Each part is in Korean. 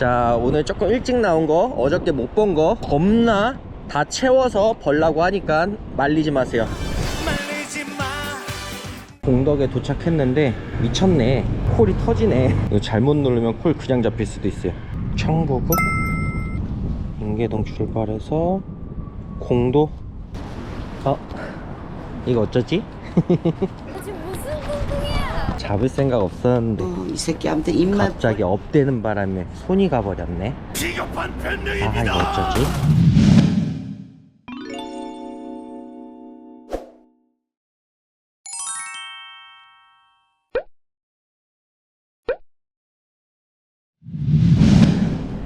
자 오늘 조금 일찍 나온 거 어저께 못 본 거 겁나 다 채워서 벌라고 하니까 말리지 마세요. 공덕에 도착했는데 미쳤네. 콜이 터지네. 이거 잘못 누르면 콜 그냥 잡힐 수도 있어요. 청보급 인계동 출발해서 공도. 어 이거 어쩌지? 잡을 생각 없었는데 어, 이 새끼한테 입만 갑자기 업되는 바람에 손이 가버렸네. 아 이거 어쩌지?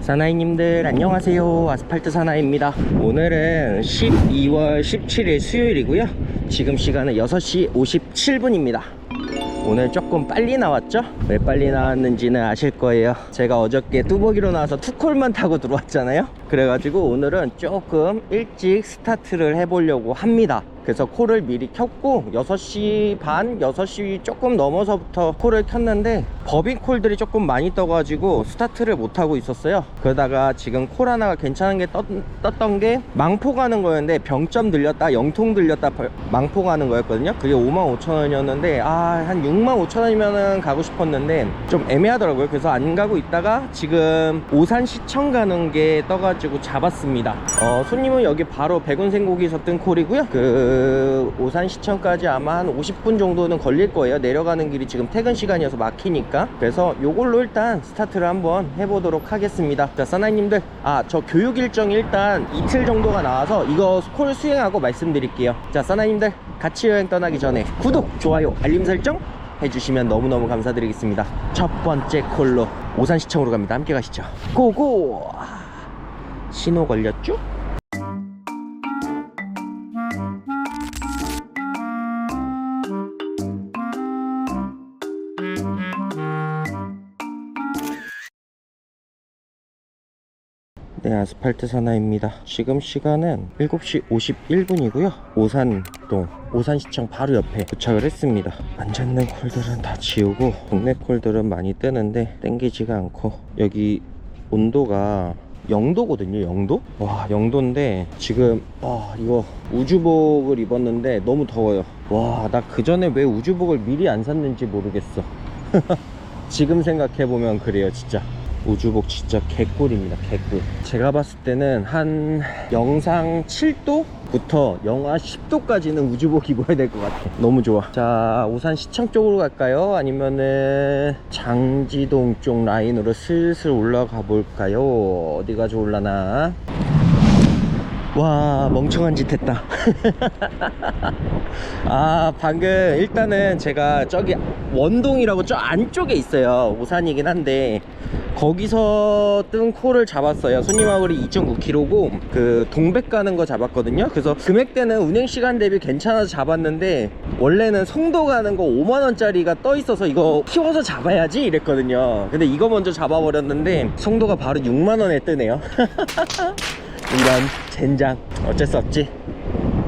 사나이님들 안녕하세요. 아스팔트 사나이입니다. 오늘은 12월 17일 수요일이고요. 지금 시간은 6시 57분입니다 오늘 조금 빨리 나왔죠? 왜 빨리 나왔는지는 아실 거예요. 제가 어저께 뚜벅이로 나와서 투콜만 타고 들어왔잖아요? 그래가지고 오늘은 조금 일찍 스타트를 해보려고 합니다 그래서 콜을 미리 켰고 6시 반, 6시 조금 넘어서부터 콜을 켰는데 법인 콜들이 조금 많이 떠가지고 스타트를 못하고 있었어요. 그러다가 지금 콜 하나가 괜찮은 게 떴, 떴던 게 망포 가는 거였는데 병점 들렸다 영통 들렸다 벌- 망포 가는 거였거든요. 그게 55,000원이었는데 아 한 65,000원이면은 가고 싶었는데 좀 애매하더라고요. 그래서 안 가고 있다가 지금 오산시청 가는 게 떠가지고 잡았습니다. 어, 손님은 여기 바로 백운생고기에서 뜬 콜이고요. 그 오산시청까지 아마 한 50분 정도는 걸릴 거예요. 내려가는 길이 지금 퇴근 시간이어서 막히니까. 그래서 요걸로 일단 스타트를 한번 해보도록 하겠습니다. 자 사나이님들. 아 저 교육 일정이 일단 이틀 정도가 나와서 이거 콜 수행하고 말씀드릴게요. 자 사나이님들. 같이 여행 떠나기 전에 구독 좋아요 알림 설정 해주시면 너무너무 감사드리겠습니다. 첫 번째 콜로 오산시청으로 갑니다. 함께 가시죠. 고고! 신호 걸렸죠? 네, 아스팔트 사나입니다. 지금 시간은 7시 51분이고요. 오산동, 오산시청 바로 옆에 도착을 했습니다. 안 잡는 콜들은 다 지우고 국내 콜들은 많이 뜨는데 땡기지가 않고 여기 온도가 0도거든요, 0도? 와, 0도인데 지금 아, 이거 우주복을 입었는데 너무 더워요. 와, 나 그 전에 왜 우주복을 미리 안 샀는지 모르겠어. 지금 생각해보면 그래요, 진짜. 우주복 진짜 개꿀입니다 개꿀. 제가 봤을 때는 한 영상 7도부터 영하 10도까지는 우주복 입어야 될 것 같아. 너무 좋아. 자 우산 시청 쪽으로 갈까요? 아니면은 장지동 쪽 라인으로 슬슬 올라가 볼까요? 어디가 좋을라나? 와 멍청한 짓 했다. 아 방금 일단은 제가 저기 원동이라고 저 안쪽에 있어요. 우산이긴 한데 거기서 뜬 콜을 잡았어요. 손님하울이 2.9kg고 그 동백 가는 거 잡았거든요. 그래서 금액대는 운행 시간 대비 괜찮아서 잡았는데 원래는 송도 가는 거 5만원짜리가 떠 있어서 이거 키워서 잡아야지 이랬거든요. 근데 이거 먼저 잡아버렸는데 송도가 바로 6만원에 뜨네요. 이런 젠장. 어쩔 수 없지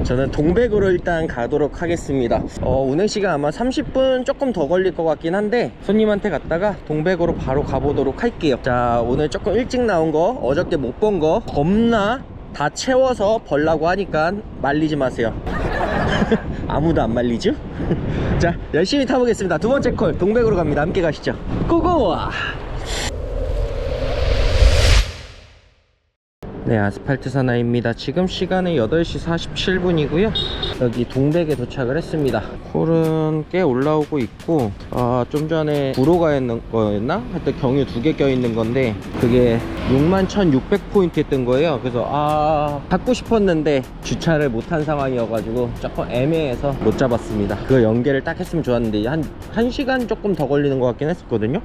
저는 동백으로 일단 가도록 하겠습니다. 어, 운행시간 아마 30분 조금 더 걸릴 것 같긴 한데 손님한테 갔다가 동백으로 바로 가보도록 할게요. 자 오늘 조금 일찍 나온 거 어저께 못 본 거 겁나 다 채워서 벌라고 하니까 말리지 마세요. 아무도 안 말리죠? 자 열심히 타보겠습니다. 두 번째 콜 동백으로 갑니다. 함께 가시죠. 고고 네 아스팔트 사나입니다. 지금 시간은 8시 47분이고요 여기 동백에 도착을 했습니다. 콜은 꽤 올라오고 있고 아, 좀 전에 구로 가 있는 거였나? 하여튼 경유 두 개 껴있는 건데 그게 61,600포인트에 뜬 거예요. 그래서 아 갖고 싶었는데 주차를 못한 상황이어가지고 조금 애매해서 못 잡았습니다. 그거 연계를 딱 했으면 좋았는데 한, 한 시간 조금 더 걸리는 것 같긴 했었거든요.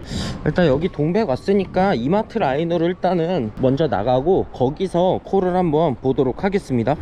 일단 여기 동백 왔으니까 이마트 라인으로 일단은 먼저 나가고 거기서 콜을 한번 보도록 하겠습니다.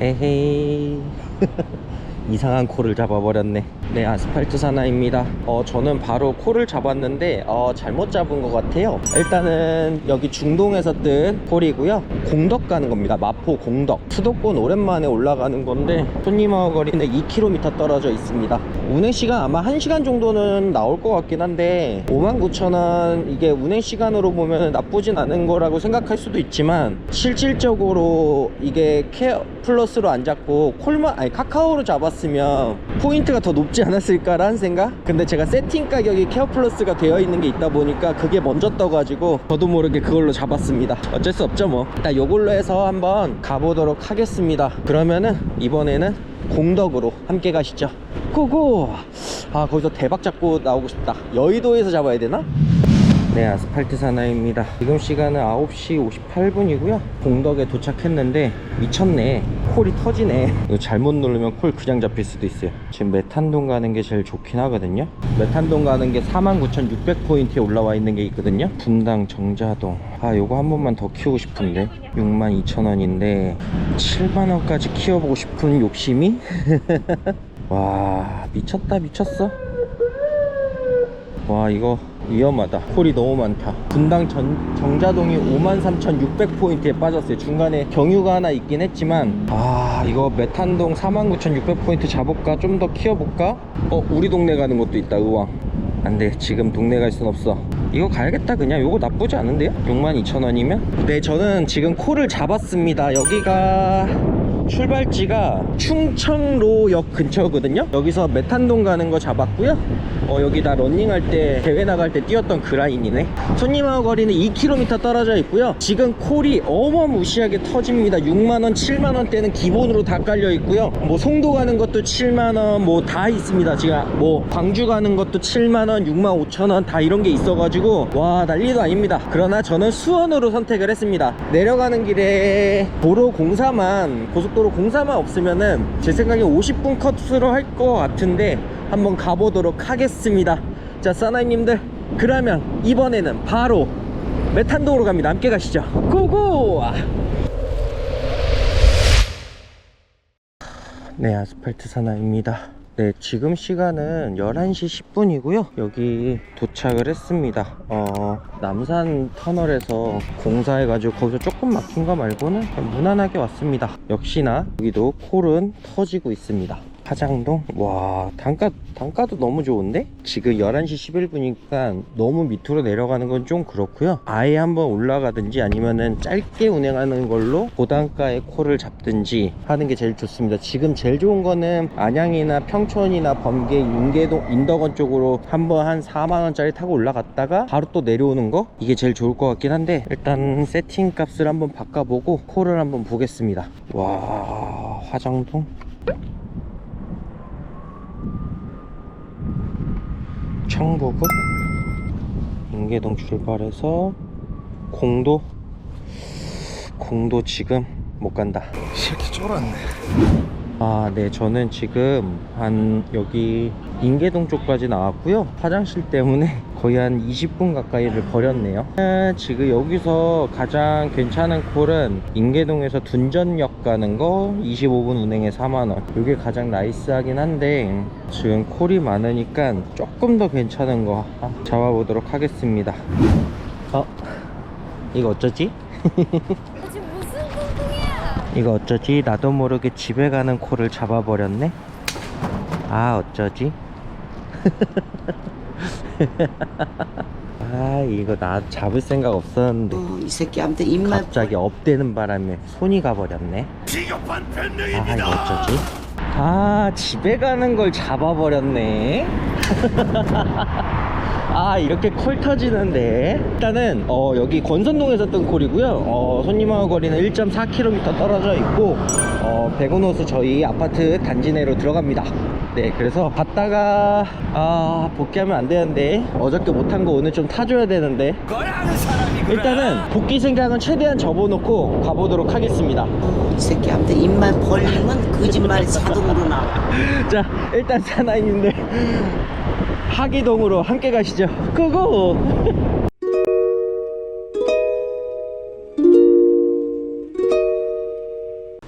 에헤이 이상한 콜을 잡아버렸네. 네, 아스팔트 사나입니다. 어, 저는 바로 콜을 잡았는데, 어, 잘못 잡은 것 같아요. 일단은 여기 중동에서 뜬 콜이고요. 공덕 가는 겁니다. 마포 공덕. 수도권 오랜만에 올라가는 건데, 손님하고 거리는 2km 떨어져 있습니다. 운행 시간 아마 1시간 정도는 나올 것 같긴 한데, 59,000원, 이게 운행 시간으로 보면 나쁘진 않은 거라고 생각할 수도 있지만, 실질적으로 이게 케어 플러스로 안 잡고 콜만 아니 카카오로 잡았으면 포인트가 더 높지 않았을까라는 생각? 근데 제가 세팅 가격이 케어 플러스가 되어 있는 게 있다 보니까 그게 먼저 떠가지고 저도 모르게 그걸로 잡았습니다. 어쩔 수 없죠 뭐. 일단 요걸로 해서 한번 가보도록 하겠습니다. 그러면은 이번에는 공덕으로 함께 가시죠. 고고! 아 거기서 대박 잡고 나오고 싶다. 여의도에서 잡아야 되나? 네, 아스팔트 사나이입니다. 지금 시간은 9시 58분이고요. 공덕에 도착했는데 미쳤네. 콜이 터지네. 이거 잘못 누르면 콜 그냥 잡힐 수도 있어요. 지금 메탄동 가는 게 제일 좋긴 하거든요. 메탄동 가는 게 49,600포인트에 올라와 있는 게 있거든요. 분당 정자동. 아, 요거 한 번만 더 키우고 싶은데. 62,000원인데 7만원까지 키워보고 싶은 욕심이? 와, 미쳤다, 미쳤어. 와 이거 위험하다. 콜이 너무 많다. 분당 전, 정자동이 53,600포인트에 빠졌어요. 중간에 경유가 하나 있긴 했지만 아 이거 메탄동 49,600포인트 잡을까? 좀 더 키워볼까? 어 우리 동네 가는 것도 있다. 의왕. 안돼. 지금 동네 갈 순 없어. 이거 가야겠다 그냥. 이거 나쁘지 않은데요? 62,000원이면? 네 저는 지금 콜을 잡았습니다. 여기가 출발지가 충청로역 근처거든요. 여기서 메탄동 가는 거 잡았고요. 어 여기 나 런닝할 때 대회 나갈 때 뛰었던 그 라인이네. 손님하고 거리는 2km 떨어져 있고요. 지금 콜이 어마무시하게 터집니다. 6만원 7만원대는 기본으로 다 깔려 있고요. 뭐 송도 가는 것도 7만원 뭐 다 있습니다. 지금 뭐 광주 가는 것도 7만원 6만 5천원 다 이런 게 있어가지고 와 난리도 아닙니다. 그러나 저는 수원으로 선택을 했습니다. 내려가는 길에 도로 공사만 고속 도로 공사만 없으면은 제 생각에 50분 컷으로 할 것 같은데 한번 가보도록 하겠습니다. 자 사나이님들 그러면 이번에는 바로 메탄동으로 갑니다. 함께 가시죠. 고고! 네 아스팔트 사나입니다 네 지금 시간은 11시 10분이고요. 여기 도착을 했습니다. 어 남산 터널에서 공사해가지고 거기서 조금 막힌 거 말고는 무난하게 왔습니다. 역시나 여기도 콜은 터지고 있습니다 화장동? 와 단가 단가도 너무 좋은데? 지금 11시 11분이니까 너무 밑으로 내려가는 건 좀 그렇고요. 아예 한번 올라가든지 아니면은 짧게 운행하는 걸로 고단가의 콜을 잡든지 하는 게 제일 좋습니다. 지금 제일 좋은 거는 안양이나 평촌이나 범계 윤계동 인덕원 쪽으로 한번 한 4만원짜리 타고 올라갔다가 바로 또 내려오는 거? 이게 제일 좋을 것 같긴 한데 일단 세팅 값을 한번 바꿔보고 콜을 한번 보겠습니다. 와 화장동 청보급 인계동 출발해서 공도 공도 지금 못 간다 이렇게 쫄았네. 아, 네, 저는 지금 한 여기 인계동 쪽까지 나왔고요. 화장실 때문에 거의 한 20분 가까이를 버렸네요. 아, 지금 여기서 가장 괜찮은 콜은 인계동에서 둔전역 가는 거 25분 운행에 4만원. 이게 가장 나이스하긴 한데 지금 콜이 많으니까 조금 더 괜찮은 거 잡아보도록 하겠습니다. 어? 이거 어쩌지? 이거 어쩌지? 나도 모르게 집에 가는 콜을 잡아버렸네? 아, 어쩌지? 아, 이거 나 잡을 생각 없었는데. 어, 이 새끼 아무튼 입만 갑자기 업되는 바람에 손이 가버렸네. 비겁한 아, 변명입니다. 이거 어쩌지? 아, 집에 가는 걸 잡아버렸네. 아, 이렇게 콜 터지는데. 일단은, 어, 여기 권선동에서 뜬 콜이고요. 어, 손님하고 거리는 1.4km 떨어져 있고, 어, 백운호수 저희 아파트 단지 내로 들어갑니다. 네, 그래서 갔다가, 아, 복귀하면 안 되는데. 어저께 못한 거 오늘 좀 타줘야 되는데. 사람이구나. 일단은, 복귀 생각은 최대한 접어놓고 가보도록 하겠습니다. 이 새끼 아무튼 입만 벌리면 거짓말이 자동으로 나와. 자 일단 사나이님들 하기동으로 함께 가시죠 고고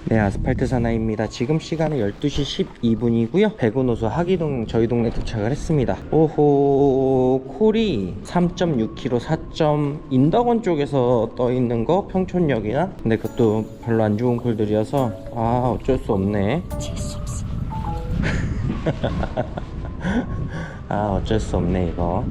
네 네, 아스팔트 사나이입니다. 지금 시간은 12시 12분이고요. 백운호수 하기동 저희 동네 도착을 했습니다. 오호, 콜이 3.6km, 4점 인덕원 쪽에서 떠 있는 거 평촌역이나 근데 그것도 별로 안 좋은 콜들이어서 아 어쩔 수 없네. 아 어쩔 수 없네 이거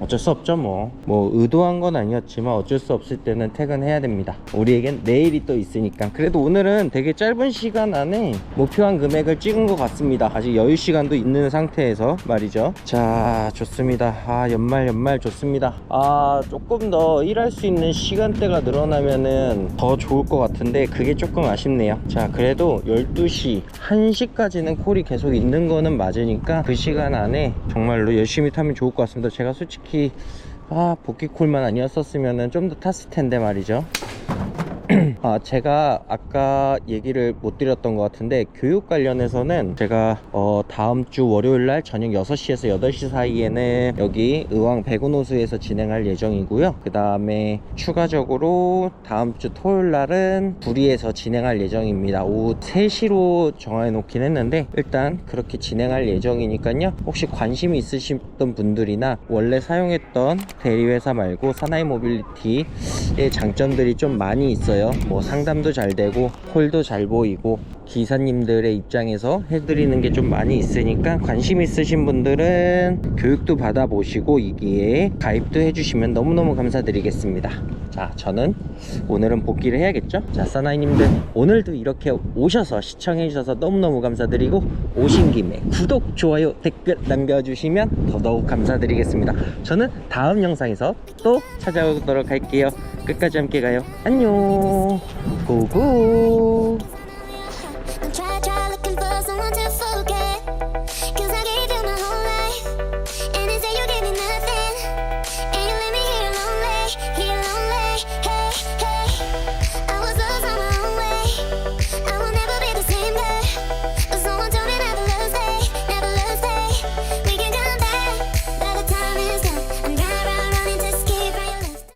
어쩔 수 없죠 뭐. 뭐 의도한 건 아니었지만 어쩔 수 없을 때는 퇴근해야 됩니다. 우리에겐 내일이 또 있으니까. 그래도 오늘은 되게 짧은 시간 안에 목표한 금액을 찍은 것 같습니다. 아직 여유 시간도 있는 상태에서 말이죠. 자 좋습니다. 아 연말 연말 좋습니다. 아 조금 더 일할 수 있는 시간대가 늘어나면은 더 좋을 것 같은데 그게 조금 아쉽네요. 자 그래도 12시 1시까지는 콜이 계속 있는 거는 맞으니까 그 시간 안에 정말로 열심히 타면 좋을 것 같습니다. 제가 솔직히 아 복귀콜만 아니었었으면 좀 더 탔을 텐데 말이죠 아, 제가 아까 얘기를 못 드렸던 것 같은데 교육 관련해서는 제가 어, 다음 주 월요일 날 저녁 6시에서 8시 사이에는 여기 의왕 백운호수에서 진행할 예정이고요. 그 다음에 추가적으로 다음 주 토요일 날은 구리에서 진행할 예정입니다. 오후 3시로 정해 놓긴 했는데 일단 그렇게 진행할 예정이니까요. 혹시 관심이 있으셨던 분들이나 원래 사용했던 대리회사 말고 사나이 모빌리티의 장점들이 좀 많이 있어요. 뭐 상담도 잘 되고 콜도 잘 보이고 기사님들의 입장에서 해드리는 게 좀 많이 있으니까 관심 있으신 분들은 교육도 받아보시고 이기에 가입도 해주시면 너무너무 감사드리겠습니다. 자, 저는 오늘은 복귀를 해야겠죠? 자, 사나이님들 오늘도 이렇게 오셔서 시청해주셔서 너무너무 감사드리고 오신 김에 구독, 좋아요, 댓글 남겨주시면 더더욱 감사드리겠습니다. 저는 다음 영상에서 또 찾아오도록 할게요. 끝까지 함께 가요. 안녕. 고고.